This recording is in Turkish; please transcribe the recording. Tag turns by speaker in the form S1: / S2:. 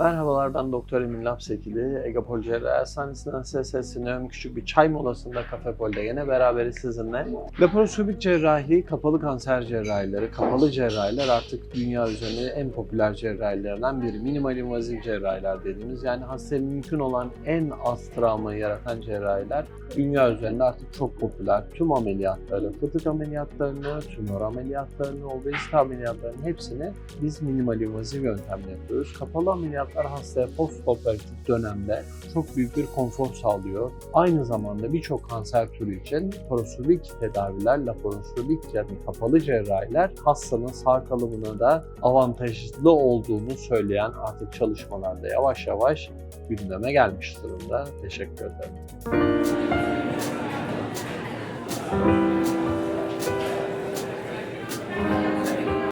S1: Merhabalar ben Doktor Emin Lapsekili. Egapol Cerrahi Hastanesi'nden sesleniyorum. Küçük bir çay molasında Cafe Pol'de yine beraberiz sizinle. Laparoskopik cerrahi, kapalı kanser cerrahileri, kapalı cerrahiler artık dünya üzerinde en popüler cerrahilerden biri. Minimal invaziv cerrahiler dediğimiz yani hastaya mümkün olan en az travmayı yaratan cerrahiler dünya üzerinde artık çok popüler. Tüm ameliyatları, fıtık ameliyatlarını, tümör ameliyatlarını, obezite ameliyatlarının hepsini biz minimal invaziv yöntemle yapıyoruz. Kapalı ameliyatlar hastaya postoperatif dönemde çok büyük bir konfor sağlıyor. Aynı zamanda birçok kanser türü için laparoskopik tedaviler, laparoskopik yani kapalı cerrahiler hastanın sağ kalımına da avantajlı olduğunu söyleyen artık çalışmalarda yavaş yavaş gündeme gelmiş durumda. Teşekkür ederim.